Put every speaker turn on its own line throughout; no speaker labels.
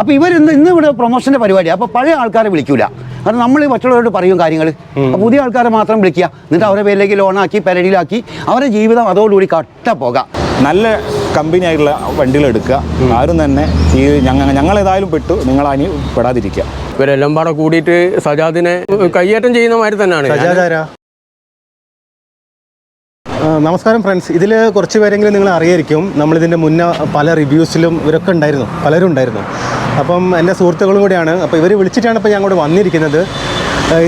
അപ്പോൾ ഇവർ ഇന്ന് ഇന്ന് ഇവിടെ പ്രൊമോഷന്റെ പരിപാടി. അപ്പോൾ പഴയ ആൾക്കാരെ വിളിക്കൂല. കാരണം നമ്മൾ മറ്റുള്ളവരോട് പറയും കാര്യങ്ങൾ പുതിയ ആൾക്കാരെ മാത്രം വിളിക്കുക. എന്നിട്ട് അവരെ പേരിലേക്ക് ലോണാക്കി പെരടിയിലാക്കി അവരുടെ ജീവിതം അതോടുകൂടി കട്ട പോകാം.
നല്ല കമ്പനി ആയിട്ടുള്ള വണ്ടികൾ എടുക്കുക. ആരും തന്നെ ഈ ഞങ്ങൾ ഞങ്ങൾ ഏതായാലും പെട്ടു. നിങ്ങൾ അനി പെടാതിരിക്കുക.
ഇവരെല്ലാം പാടെ കൂടിയിട്ട് സജാദിനെ കയ്യേറ്റം ചെയ്യുന്ന മാതിരി തന്നെയാണ്.
നമസ്കാരം ഫ്രണ്ട്സ്. ഇതിൽ കുറച്ച് പേരെങ്കിലും നിങ്ങൾ അറിയായിരിക്കും. നമ്മളിതിന്റെ മുന്നേ പല റിവ്യൂസിലും ഇവരൊക്കെ ഉണ്ടായിരുന്നു. പലരും ഉണ്ടായിരുന്നു. അപ്പം എന്റെ സുഹൃത്തുക്കളും കൂടിയാണ്. അപ്പോൾ ഇവർ വിളിച്ചിട്ടാണ് ഇപ്പോൾ ഞാൻ അങ്ങോട്ട് വന്നിരിക്കുന്നത്.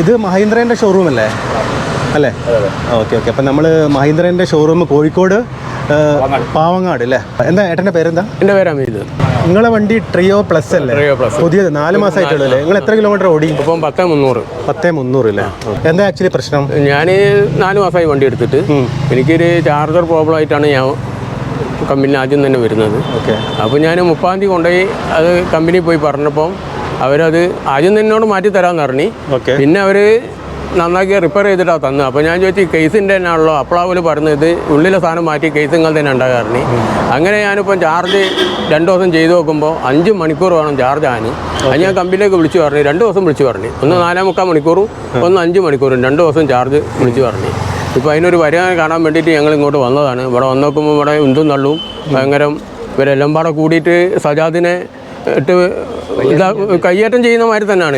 ഇത് മഹീന്ദ്രേന്റെ ഷോറൂം അല്ലേ? അല്ലേ? Okay okay. അപ്പം നമ്മൾ മഹീന്ദ്രേന്റെ ഷോറൂം കോഴിക്കോട് പാവങ്ങാട്. അല്ലേ എന്താ ഏട്ടന്റെ പേരെന്താ?
എന്റെ പേര് അമീത്.
നിങ്ങളെ വണ്ടി ട്രിയോ പ്ലസ് അല്ലേ?
Treo Plus.
പുതിയത് നാല് മാസമായിട്ടുള്ളൂ അല്ലേ? നിങ്ങൾ എത്ര കിലോമീറ്റർ ഓടി?
ഇപ്പം പത്തേ മുന്നൂറ്.
പത്തേ മുന്നൂറ് അല്ലേ എന്താ ആക്ച്വലി പ്രശ്നം?
ഞാൻ നാല് മാസമായി വണ്ടി എടുത്തിട്ട്. എനിക്കൊരു ചാർജർ പ്രോബ്ലം ആയിട്ടാണ് ഞാൻ കമ്പനി ആദ്യം തന്നെ വരുന്നത്.
ഓക്കെ.
അപ്പോൾ ഞാൻ മുപ്പാം തീയതി കൊണ്ടുപോയി അത് കമ്പനിയിൽ പോയി പറഞ്ഞപ്പം അവരത് ആദ്യം തന്നെ എന്നോട് മാറ്റി തരാമെന്ന് പറഞ്ഞു.
ഓക്കെ.
പിന്നെ അവർ നന്നാക്കി റിപ്പയർ ചെയ്തിട്ടാണ് തന്നത്. അപ്പോൾ ഞാൻ ചോദിച്ചു കേസിന്റെ തന്നെ ആണല്ലോ അപ്പോഴാവൽ പറഞ്ഞത് ഉള്ളിലെ സാധനം മാറ്റി കേസ് നിങ്ങൾ തന്നെ ഉണ്ടാകാറുണ്ട് അങ്ങനെ ഞാനിപ്പം ചാർജ് രണ്ട് ദിവസം ചെയ്തു നോക്കുമ്പോൾ അഞ്ച് മണിക്കൂർ വേണം ചാർജ് ആണ് അത് ഞാൻ കമ്പനിയിലേക്ക് വിളിച്ചു പറഞ്ഞു രണ്ട് ദിവസം വിളിച്ചു പറഞ്ഞു. ഒന്ന് നാലേ മുക്കാൽ മണിക്കൂറും ഒന്ന് അഞ്ച് മണിക്കൂറും രണ്ട് ദിവസം ചാർജ് വിളിച്ചു പറഞ്ഞു. ഇപ്പോൾ അതിനൊരു വരുമാനം കാണാൻ വേണ്ടിയിട്ട് ഞങ്ങൾ ഇങ്ങോട്ട് വന്നതാണ്. ഇവിടെ വന്ന് നോക്കുമ്പോൾ ഇവിടെ ഉന്തും തള്ളും ഭയങ്കരം ഇവരെല്ലാം പാടെ കൂടിയിട്ട് സജാദിനെ ഇട്ട് കയ്യേറ്റം ചെയ്യുന്ന മാതിരി തന്നെയാണ്.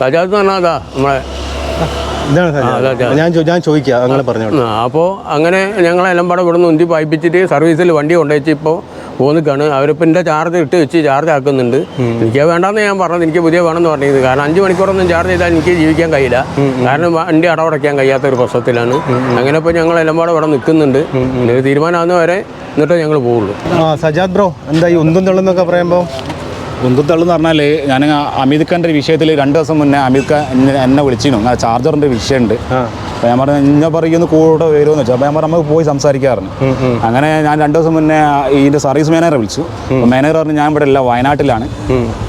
സജാദ് എന്ന് പറഞ്ഞാൽ അതാ നമ്മളെ
ഇതാണ്. ഞാൻ ഞാൻ അങ്ങനെ പറഞ്ഞോളൂ.
അപ്പോൾ അങ്ങനെ ഞങ്ങളെല്ലാം പാടെ ഇവിടെ നിന്ന് ഉന്തി പായിപ്പിച്ചിട്ട് സർവീസിൽ വണ്ടി കൊണ്ടുവച്ച് ഇപ്പോൾ പോന്നിക്കാണ് അവരിപ്പോൾ എന്റെ ചാർജ് ഇട്ട് വെച്ച് ചാർജ് ആക്കുന്നുണ്ട്. എനിക്ക് വേണ്ടാന്ന് ഞാൻ പറഞ്ഞത്. എനിക്ക് പുതിയ വേണമെന്ന് പറഞ്ഞത് കാരണം അഞ്ച് മണിക്കൂറൊന്നും ചാർജ് ചെയ്താൽ എനിക്ക് ജീവിക്കാൻ കഴിയില്ല. കാരണം വണ്ടി അടവടയ്ക്കാൻ കഴിയാത്ത ഒരു പ്രശ്നത്തിലാണ് അങ്ങനെ ഇപ്പോൾ ഞങ്ങളെല്ലാം പാടെ ഇവിടെ നിൽക്കുന്നുണ്ട്. തീരുമാനമാകുന്ന വരെ എന്നിട്ടേ ഞങ്ങൾ പോവുള്ളൂ.
ആ സജാദ് ബ്രോ എന്താ ഈ ഉന്തും തള്ളുന്നൊക്കെ പറയുമ്പോൾ
ഉന്തുത്തള്ളെന്ന് പറഞ്ഞാൽ ഞാൻ അമിത് ഖാന്റെ വിഷയത്തിൽ രണ്ട് ദിവസം മുന്നേ അമിത് ഖാൻ എന്നെ എന്നെ വിളിച്ചിരുന്നു. ഞാൻ ചാർജറിന്റെ വിഷയമുണ്ട്. അപ്പോൾ ഞാൻ പറഞ്ഞു ഇന്ന പറയുന്ന കൂടെ വരുമെന്ന് വെച്ചു. അപ്പോൾ ഞാൻ പറഞ്ഞു നമുക്ക് പോയി സംസാരിക്കാറുണ്ട് അങ്ങനെ ഞാൻ രണ്ട് ദിവസം മുന്നേ ഇതിന്റെ സർവീസ് മാനേജറെ വിളിച്ചു. അപ്പോൾ മാനേജർ പറഞ്ഞു ഞാൻ ഇവിടെ ഇല്ല വയനാട്ടിലാണ്.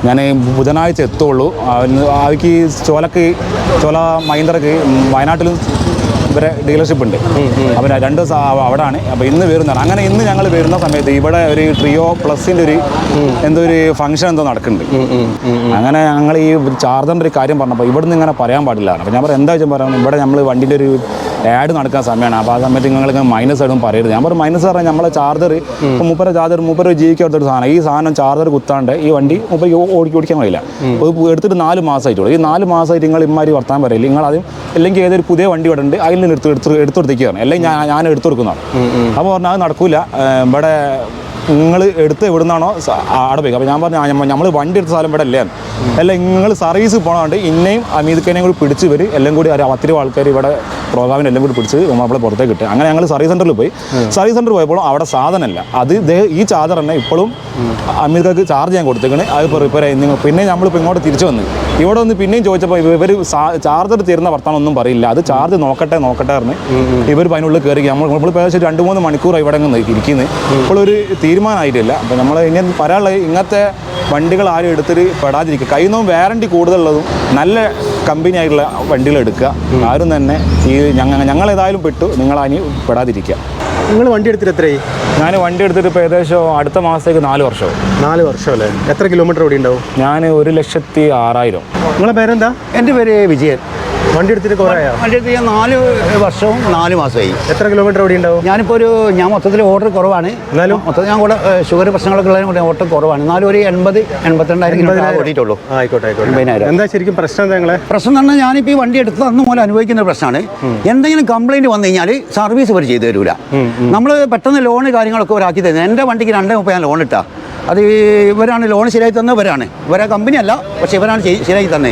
ഞാൻ ബുധനാഴ്ച എത്തുള്ളൂ. അവന് അവർക്ക് ചോലക്ക് ചോല മഹീന്ദ്രക്ക് വയനാട്ടിലും ഇവരെ ഡീലർഷിപ്പ് ഉണ്ട്. അപ്പം രണ്ട് അവിടെ ആണ് അപ്പോൾ ഇന്ന് വരുന്നതാണ്. അങ്ങനെ ഇന്ന് ഞങ്ങൾ വരുന്ന സമയത്ത് ഇവിടെ ഒരു ട്രിയോ പ്ലസിന്റെ ഒരു എന്തോ ഒരു ഫംഗ്ഷൻ എന്തോ നടക്കുന്നുണ്ട്. അങ്ങനെ ഞങ്ങൾ ഈ ചാർജറിന്റെ ഒരു കാര്യം പറഞ്ഞപ്പോൾ ഇവിടുന്ന് ഇങ്ങനെ പറയാൻ പാടില്ല. അപ്പോൾ ഞാൻ പറയാം എന്താ വെച്ചാൽ പറയാം? ഇവിടെ നമ്മൾ വണ്ടിന്റെ ഒരു ആഡ് നടക്കാൻ സമയമാണ്. അപ്പോൾ ആ സമയത്ത് നിങ്ങൾ മൈനസ് ആയിട്ടും പറയരുത്. ഞാൻ പറഞ്ഞു മൈനസ് പറഞ്ഞാൽ നമ്മളെ ചാർജർ ഇപ്പോൾ മുപ്പര ചാർജർ മുപ്പര ജീവിക്ക് എടുത്തൊരു സാധനം. ഈ സാധനം ചാർജർ കുത്താണ്ട് ഈ വണ്ടി മുപ്പര് ഓടിക്കി ഓടിക്കാൻ കഴിയില്ല എടുത്തിട്ട് നാല് മാസമായിട്ടുള്ളൂ ഈ നാല് മാസമായിട്ട് നിങ്ങൾ ഇമാരി വർത്താൻ പറയില്ല? നിങ്ങൾ ആദ്യം അല്ലെങ്കിൽ ഏതൊരു പുതിയ വണ്ടി ഇവിടെ ഉണ്ട് അതിൽ നിന്ന് എടുത്ത് എടുത്ത് എടുത്തെടുത്തേക്കാണ് അല്ലെങ്കിൽ ഞാൻ ഞാൻ എടുത്തു കൊടുക്കുന്നതാണ്. അപ്പോൾ പറഞ്ഞാൽ അത് നടക്കില്ല ഇവിടെ നിങ്ങൾ എടുത്ത് എവിടുന്നാണോ അവിടെ പോയി അപ്പോൾ ഞാൻ പറഞ്ഞു നമ്മൾ വണ്ടി എടുത്ത സ്ഥലം ഇവിടെ അല്ലേ അല്ല നിങ്ങൾ സർവീസ് പോകണോണ്ട് ഇന്നെയും അമീദ്ക്കനെയും കൂടി പിടിച്ച് ഇവർ എല്ലാം കൂടി ഒരു ഒത്തിരി ആൾക്കാർ ഇവിടെ പ്രോഗ്രാമിന് എല്ലാം കൂടി പിടിച്ച് നമ്മളെ പുറത്തേക്ക് ഇട്ട്. അങ്ങനെ ഞങ്ങൾ സർവീസ് സെന്ററിൽ പോയി. സർവീസ് സെന്റർ പോയപ്പോൾ അവിടെ സാധനമല്ല അത് ഈ ചാർജർ തന്നെ ഇപ്പോഴും അമീദ്ക്ക് ചാർജ് ചെയ്യാൻ കൊടുത്തേക്കണ്. അത് ഇപ്പോൾ റിപ്പയർ ആയി. നിങ്ങൾ പിന്നെ നമ്മളിപ്പോൾ ഇങ്ങോട്ട് തിരിച്ചു വന്നു. ഇവിടെ വന്ന് പിന്നെയും ചോദിച്ചപ്പോൾ ഇവർ ചാർജർ തരുന്ന വർത്താനം ഒന്നും പറയില്ല. അത് ചാർജ് നോക്കട്ടെ നോക്കട്ടെ പറഞ്ഞ് ഇവർ അതിനുള്ളിൽ കയറി നമ്മൾ നമ്മൾ ഏകദേശം രണ്ട് മൂന്ന് മണിക്കൂർ ഇവിടെ ഇരിക്കുന്നത് ഇപ്പോൾ ഒരു തീരുമാനമായിട്ടില്ല അപ്പോൾ നമ്മൾ ഇങ്ങനെ പറയാനുള്ളത്? ഇങ്ങനത്തെ വണ്ടികൾ ആരും എടുത്തിട്ട് പെടാതിരിക്കുക. കയ്യിൽ നിന്നും വാറണ്ടി കൂടുതലുള്ളതും നല്ല കമ്പനി ആയിട്ടുള്ള വണ്ടികൾ എടുക്കുക. ആരും തന്നെ ഈ ഞങ്ങൾ ഞങ്ങൾ ഏതായാലും പെട്ടു. നിങ്ങൾ അതിന് പെടാതിരിക്കുക.
നിങ്ങൾ വണ്ടി എടുത്തിട്ട് എത്രയായി?
ഞാൻ വണ്ടി എടുത്തിട്ട് ഇപ്പോൾ ഏകദേശം അടുത്ത മാസത്തേക്ക് നാല് വർഷവും
നാല് വർഷം അല്ലേ എത്ര കിലോമീറ്റർ ഓടി ഉണ്ടാവും
ഞാൻ ഒരു ലക്ഷത്തി ആറായിരം.
നിങ്ങളെ പേരെന്താ?
എന്റെ പേര് വിജയൻ.
വണ്ടി എടുത്തിട്ട് കുറേ
വണ്ടി എടുത്ത് ഞാൻ നാല് വർഷവും നാല് മാസമായി.
എത്ര കിലോമീറ്റർ ഓടി ഉണ്ടാവും?
ഞാനിപ്പോൾ ഒരു ഞാൻ മൊത്തത്തിൽ ഓർഡർ കുറവാണ്.
എന്നാലും?
മൊത്തത്തിൽ ഞാൻ കൂടെ ഷുഗർ പ്രശ്നങ്ങളൊക്കെ ഉള്ളതിന് കൂടെ ഓട്ടം കുറവാണ്. എന്നാലും ഒരു എൺപത് എൺപത്തിരണ്ടായിരം കിലോമീറ്റർ ഓടിയിട്ടുള്ളൂ.
ആയിക്കോട്ടെ ആയിക്കോട്ടെ. എന്താ ശരിക്കും പ്രശ്നം നിങ്ങളെ?
പ്രശ്നം എന്ന് പറഞ്ഞാൽ ഞാനിപ്പോൾ ഈ വണ്ടി എടുത്ത് അന്ന് മൂലം അനുഭവിക്കുന്ന പ്രശ്നമാണ്. എന്തെങ്കിലും കംപ്ലൈന്റ് വന്നു കഴിഞ്ഞാൽ സർവീസ് ഇവർ ചെയ്തു തരൂല. നമ്മൾ പെട്ടെന്ന് ലോണ് കാര്യങ്ങളൊക്കെ ഒരാക്കി തരുന്നത്. എന്റെ വണ്ടിക്ക് രണ്ടേ മുപ്പത് ഞാൻ ലോൺ ഇട്ടാ. അത് ഇവരാണ് ലോൺ ശരിയായി തന്നെ ഇവരാണ്. ഇവരെ കമ്പനിയല്ല പക്ഷെ ഇവരാണ് ശരിയായി ശരിയാക്കി തന്നെ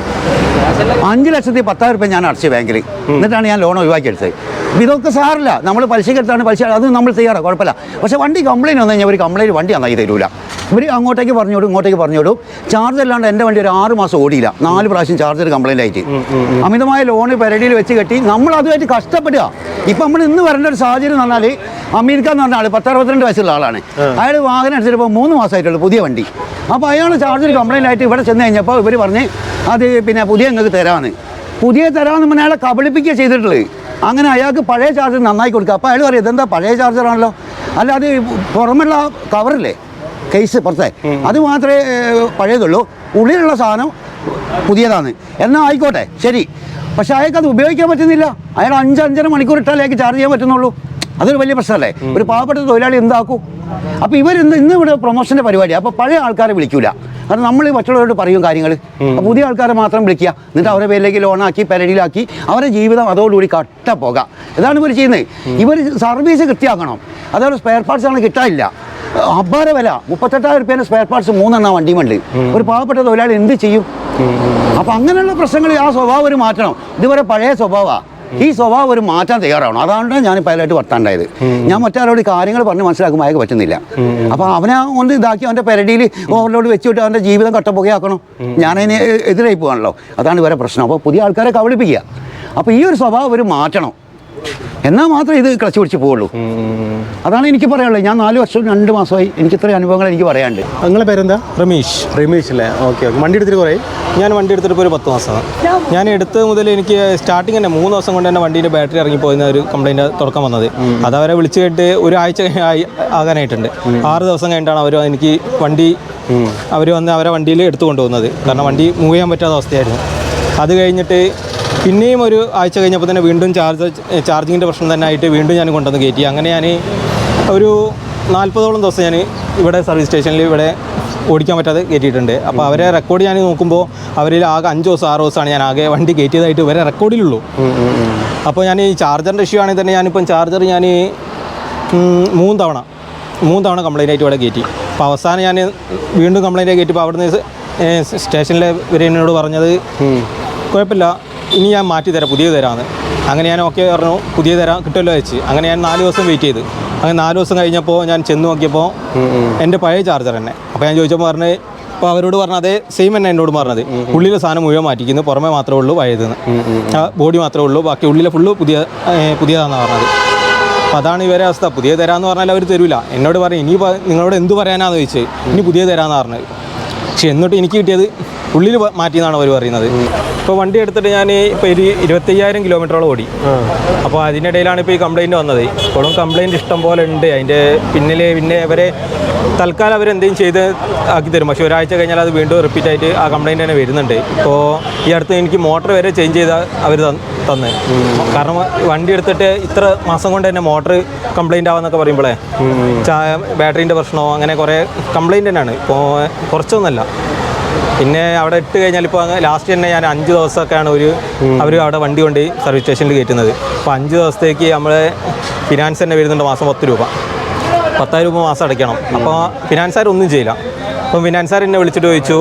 അഞ്ച് ലക്ഷത്തി പത്തായിരം റുപ്യ ഞാൻ അടച്ചു ബാങ്കിൽ എന്നിട്ടാണ് ഞാൻ ലോൺ ഒഴിവാക്കിയെടുത്തത്. അപ്പൊ ഇതൊക്കെ സാറില്ല നമ്മൾ പലിശക്കെടുത്താണ് പലിശ അത് നമ്മൾ തയ്യാറാണ് കുഴപ്പമില്ല. പക്ഷേ വണ്ടി കംപ്ലൈന്റ് വന്നു കഴിഞ്ഞാൽ ഒരു കംപ്ലൈന്റ് വണ്ടി നന്നായി തരൂല. ഇവർ അങ്ങോട്ടേക്ക് പറഞ്ഞോടും ഇങ്ങോട്ടേക്ക് പറഞ്ഞോടും ചാർജ് അല്ലാണ്ട് എന്റെ വണ്ടി ഒരു ആറ് മാസം ഓടിയില്ല. നാല് പ്രാവശ്യം ചാർജർ കംപ്ലൈന്റ് ആയിട്ട്. അമിതമായ ലോൺ പെരടിയിൽ വെച്ച് കെട്ടി നമ്മൾ അതുമായിട്ട് കഷ്ടപ്പെടുക. ഇപ്പം നമ്മൾ ഇന്ന് വരേണ്ട ഒരു സാഹചര്യം എന്ന് പറഞ്ഞാൽ അമീർഖാൻ എന്ന് പറഞ്ഞ ആൾ പത്തറുപത്തിരണ്ട് വയസ്സുള്ള ആളാണ്. അയാൾ വാഹനം എടുത്തിട്ട് മൂന്ന് മാസമായിട്ടുള്ളൂ പുതിയ വണ്ടി. അപ്പോൾ അയാൾ ചാർജർ കംപ്ലൈന്റ് ആയിട്ട് ഇവിടെ ചെന്ന് കഴിഞ്ഞപ്പോൾ ഇവർ പറഞ്ഞ് അത് പിന്നെ പുതിയ നിങ്ങൾക്ക് തരാമെന്ന് പുതിയ തരാമെന്ന് പറഞ്ഞാൽ അയാളെ കബളിപ്പിക്കുക ചെയ്തിട്ടുള്ളത്. അങ്ങനെ അയാൾക്ക് പഴയ ചാർജർ നന്നായി കൊടുക്കുക. അപ്പോൾ അയാൾ പറയും ഇതെന്താ പഴയ ചാർജറാണല്ലോ അല്ല അത് പുറമുള്ള കവറില്ലേ കേസ് പുറത്തെ. അത് മാത്രമേ പഴയതുള്ളൂ. ഉള്ളിലുള്ള സാധനം പുതിയതാണ്. എന്നാൽ ആയിക്കോട്ടെ ശരി. പക്ഷെ അയാൾക്ക് അത് ഉപയോഗിക്കാൻ പറ്റുന്നില്ല. അയാൾ അഞ്ച് അഞ്ചര മണിക്കൂർ ഇട്ടാലേ അയാൾക്ക് ചാർജ് ചെയ്യാൻ പറ്റുന്നുള്ളൂ. അതൊരു വലിയ പ്രശ്നമല്ലേ? ഒരു പാവപ്പെട്ട തൊഴിലാളി എന്താക്കും? അപ്പോൾ ഇവർ ഇന്ന് ഇന്ന് ഇവിടെ പ്രൊമോഷന്റെ പരിപാടി. അപ്പോൾ പഴയ ആൾക്കാരെ വിളിക്കൂല. കാരണം നമ്മൾ മറ്റുള്ളവരോട് പറയും കാര്യങ്ങൾ പുതിയ ആൾക്കാരെ മാത്രം വിളിക്കുക. എന്നിട്ട് അവരെ പേരിലേക്ക് ലോണാക്കി പെരടിയിലാക്കി അവരുടെ ജീവിതം അതോടുകൂടി കട്ട പോകാം. ഇതാണ് ഇവർ ചെയ്യുന്നത്. ഇവർ സർവീസ് കൃത്യമാക്കണം അതേപോലെ സ്പെയർ പാർട്സ് ആണ് കിട്ടാനില്ല. അബ്ബാര വില. മുപ്പത്തെട്ടായിരം റുപ്യേന്റെ സ്പെയർ പാർട്സ് മൂന്നെണ്ണം വണ്ടിയുമുണ്ട്. ഒരു പാവപ്പെട്ട തൊഴിലാളി എന്ത് ചെയ്യും? അപ്പം അങ്ങനെയുള്ള പ്രശ്നങ്ങൾ ആ സ്വഭാവം ഒരു മാറ്റണം. ഇതുവരെ പഴയ സ്വഭാവമാണ് ഈ സ്വഭാവം ഒരു മാറ്റാൻ തയ്യാറാവണം. അതാണ് ഞാൻ പൈലായിട്ട് വർത്താണ്ടായത്. ഞാൻ മറ്റാരോട് കാര്യങ്ങൾ പറഞ്ഞ് മനസ്സിലാക്കുമ്പോൾ അയാൾക്ക് പറ്റുന്നില്ല. അപ്പോൾ അവനെ കൊണ്ട് ഇതാക്കി അവന്റെ പെരടിയിൽ ഓവർലോഡ് വെച്ചിട്ട് അവന്റെ ജീവിതം കട്ടപ്പുകയാക്കണം ഞാനതിന് എതിരായി പോകാണല്ലോ അതാണ് ഇവരെ പ്രശ്നം. അപ്പോൾ പുതിയ ആൾക്കാരെ കബളിപ്പിക്കുക. അപ്പോൾ ഈ ഒരു സ്വഭാവം ഒരു മാറ്റണം. എന്നാൽ മാത്രമേ ഇത് ക്ലച്ച് പിടിച്ച് പോവുള്ളൂ. അതാണ് എനിക്ക് പറയാനുള്ളത്. ഞാൻ നാല് വർഷം രണ്ട് മാസമായി എനിക്ക് ഇത്രയും അനുഭവങ്ങൾ എനിക്ക് പറയാനുണ്ട്.
നിങ്ങളെ പേരെന്താ?
റമീഷ്.
റമീഷ് അല്ലേ? Okay okay. വണ്ടി എടുത്തിട്ട് കുറേ.
ഞാൻ വണ്ടി എടുത്തിട്ട് ഇപ്പോൾ ഒരു പത്ത് മാസമാണ് ഞാൻ എടുത്തത് മുതൽ എനിക്ക് സ്റ്റാർട്ടിങ് തന്നെ മൂന്ന് ദിവസം കൊണ്ട് തന്നെ വണ്ടിയുടെ ബാറ്ററി ഇറങ്ങിപ്പോയിരുന്ന ഒരു കംപ്ലൈന്റ് തുടക്കം വന്നത്. അത് അവരെ വിളിച്ച് കേട്ട് ഒരാഴ്ച ആയി ആകാനായിട്ടുണ്ട്. ആറ് ദിവസം കഴിഞ്ഞിട്ടാണ് അവർ എനിക്ക് വണ്ടി അവർ വന്ന് അവരെ വണ്ടിയിൽ എടുത്തു കൊണ്ടുപോകുന്നത് കാരണം വണ്ടി മൂവ് ചെയ്യാൻ പറ്റാത്ത അവസ്ഥയായിരുന്നു. അത് കഴിഞ്ഞിട്ട് പിന്നെയും ഒരു ആഴ്ച കഴിഞ്ഞപ്പോൾ തന്നെ വീണ്ടും ചാർജ് ചാർജിങ്ങിന്റെ പ്രശ്നം തന്നെ ആയിട്ട് വീണ്ടും ഞാൻ കൊണ്ടുവന്ന് കയറ്റി. അങ്ങനെ ഞാൻ ഒരു നാൽപ്പതോളം ദിവസം ഞാൻ ഇവിടെ സർവീസ് സ്റ്റേഷനിൽ ഇവിടെ ഓടിക്കാൻ പറ്റാതെ കയറ്റിയിട്ടുണ്ട്. അപ്പോൾ അവരെ റെക്കോർഡ് ഞാൻ നോക്കുമ്പോൾ അവരിൽ ആകെ അഞ്ച് ദിവസം ആറ് ദിവസമാണ് ഞാൻ ആകെ വണ്ടി കയറ്റിയതായിട്ട് ഇവരെ റെക്കോർഡിലുള്ളൂ അപ്പോൾ ഞാൻ ഈ ചാർജറിന്റെ ഇഷ്യൂ ആണെങ്കിൽ തന്നെ ഞാനിപ്പം ചാർജർ ഞാൻ മൂന്ന് തവണ മൂന്ന് തവണ കംപ്ലൈന്റ് ആയിട്ട് ഇവിടെ കയറ്റി. അപ്പോൾ അവസാനം ഞാൻ വീണ്ടും കംപ്ലൈന്റ് കയറ്റിയപ്പോൾ അവിടുന്ന് സ്റ്റേഷനിലെ ഇവരെന്നോട് പറഞ്ഞത് കുഴപ്പമില്ല. ഇനി ഞാൻ മാറ്റി തരാം പുതിയ തരാമെന്ന്. അങ്ങനെ ഞാൻ ഓക്കെ പറഞ്ഞു പുതിയ തരാം കിട്ടുമല്ലോ വെച്ച്. അങ്ങനെ ഞാൻ നാല് ദിവസം വെയിറ്റ് ചെയ്ത്. അങ്ങനെ നാല് ദിവസം കഴിഞ്ഞപ്പോൾ ഞാൻ ചെന്ന് നോക്കിയപ്പോൾ എന്റെ പഴയ ചാർജർ തന്നെ. അപ്പോൾ ഞാൻ ചോദിച്ചപ്പോൾ പറഞ്ഞ് അപ്പോൾ അവരോട് പറഞ്ഞ അതേ സെയിം തന്നെ എന്നോട് പറഞ്ഞത്. ഉള്ളിലെ സാധനം മുഴുവൻ മാറ്റിക്കുന്നു പുറമേ മാത്രമേ ഉള്ളൂ വയതെന്ന് ആ ബോഡി മാത്രമേ ഉള്ളൂ ബാക്കി ഉള്ളിലെ ഫുള്ള് പുതിയ പുതിയതാണെന്നാണ് പറഞ്ഞത്. അപ്പോൾ അതാണ് ഇവരെ അവസ്ഥ. പുതിയ തരാമെന്ന് പറഞ്ഞാൽ അവർ തരില്ല എന്നോട് പറഞ്ഞു ഇനി നിങ്ങളോട് എന്ത് പറയാനാണെന്ന് ചോദിച്ചത് ഇനി പുതിയ തരാമെന്ന് പറഞ്ഞത്. പക്ഷെ എന്നിട്ട് എനിക്ക് കിട്ടിയത് ഉള്ളിൽ മാറ്റിയെന്നാണ് അവർ പറയുന്നത്. ഇപ്പോൾ വണ്ടി എടുത്തിട്ട് ഞാൻ ഇപ്പൊ ഒരു ഇരുപത്തയ്യായിരം കിലോമീറ്ററോളം ഓടി. അപ്പോൾ അതിനിടയിലാണ് ഇപ്പൊ ഈ കംപ്ലൈന്റ് വന്നത്. ഇപ്പോഴും കംപ്ലൈന്റ് ഇഷ്ടം പോലെ ഉണ്ട്. അതിന്റെ പിന്നിലെ പിന്നെ അവരെ തൽക്കാലം അവരെന്തെങ്കിലും ചെയ്ത് ആക്കി തരും. പക്ഷെ ഒരാഴ്ച കഴിഞ്ഞാൽ അത് വീണ്ടും റിപ്പീറ്റ് ആയിട്ട് ആ കംപ്ലൈന്റ് തന്നെ വരുന്നുണ്ട്. ഇപ്പോ ഈ അടുത്ത് എനിക്ക് മോട്ടർ വരെ ചേഞ്ച് ചെയ്ത അവർ തന്നെ കാരണം വണ്ടി എടുത്തിട്ട് ഇത്ര മാസം കൊണ്ട് തന്നെ മോട്ടർ കംപ്ലൈന്റ് ആവാന്നൊക്കെ പറയുമ്പോഴേ ബാറ്ററിന്റെ പ്രശ്നമോ അങ്ങനെ കുറേ കംപ്ലൈന്റ് തന്നെയാണ്. ഇപ്പോൾ കുറച്ചൊന്നുമല്ല പിന്നെ അവിടെ ഇട്ട് കഴിഞ്ഞാൽ ഇപ്പോൾ ലാസ്റ്റ് തന്നെ ഞാൻ അഞ്ച് ദിവസമൊക്കെയാണ് ഒരു അവർ അവിടെ വണ്ടി കൊണ്ട് സർവീസ് സ്റ്റേഷനിൽ കയറ്റുന്നത്. അപ്പോൾ അഞ്ച് ദിവസത്തേക്ക് നമ്മളെ ഫിനാൻസ് തന്നെ വരുന്നുണ്ട് മാസം പത്ത് രൂപ. പത്തായിരം രൂപ മാസം അടയ്ക്കണം. അപ്പോൾ ഫിനാൻസുകാർ ഒന്നും ചെയ്യില്ല. അപ്പം ഫിനാൻസുകാർ എന്നെ വിളിച്ചിട്ട് ചോദിച്ചു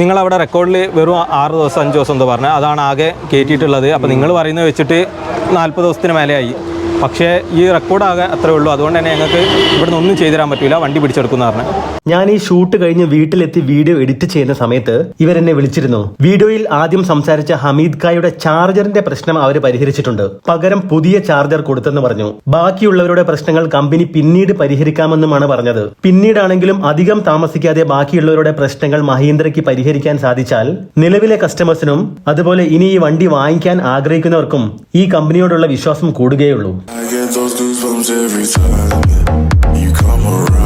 നിങ്ങളവിടെ റെക്കോർഡിൽ വെറും ആറ് ദിവസം അഞ്ച് ദിവസം എന്തോ പറഞ്ഞത് അതാണ് ആകെ കയറ്റിയിട്ടുള്ളത് അപ്പോൾ നിങ്ങൾ പറയുന്നത് വെച്ചിട്ട് നാൽപ്പത് ദിവസത്തിന് മേലെയായി. പക്ഷേ ഈ റെക്കോർഡ് ആകെ അത്രേ ഉള്ളൂ. അതുകൊണ്ട് തന്നെ ഞങ്ങൾക്ക് ഇവിടുന്ന് ഒന്നും ചെയ്തു തരാൻ പറ്റില്ല വണ്ടി പിടിച്ചെടുക്കുന്ന പറഞ്ഞു.
ഞാൻ ഈ ഷൂട്ട് കഴിഞ്ഞ് വീട്ടിലെത്തി വീഡിയോ എഡിറ്റ് ചെയ്യുന്ന സമയത്ത് ഇവരെന്നെ വിളിച്ചിരുന്നു. വീഡിയോയിൽ ആദ്യം സംസാരിച്ച ഹമീദ് ഖായുടെ ചാർജറിന്റെ പ്രശ്നം അവർ പരിഹരിച്ചിട്ടുണ്ട്. പകരം പുതിയ ചാർജർ കൊടുത്തെന്ന് പറഞ്ഞു. ബാക്കിയുള്ളവരുടെ പ്രശ്നങ്ങൾ കമ്പനി പിന്നീട് പരിഹരിക്കാമെന്നുമാണ് പറഞ്ഞത്. പിന്നീടാണെങ്കിലും അധികം താമസിക്കാതെ ബാക്കിയുള്ളവരുടെ പ്രശ്നങ്ങൾ മഹീന്ദ്രയ്ക്ക് പരിഹരിക്കാൻ സാധിച്ചാൽ നിലവിലെ കസ്റ്റമേഴ്സിനും അതുപോലെ ഇനി ഈ വണ്ടി വാങ്ങിക്കാൻ ആഗ്രഹിക്കുന്നവർക്കും ഈ കമ്പനിയോടുള്ള വിശ്വാസം കൂടുകയുള്ളൂ.
I get those goosebumps every time you come around.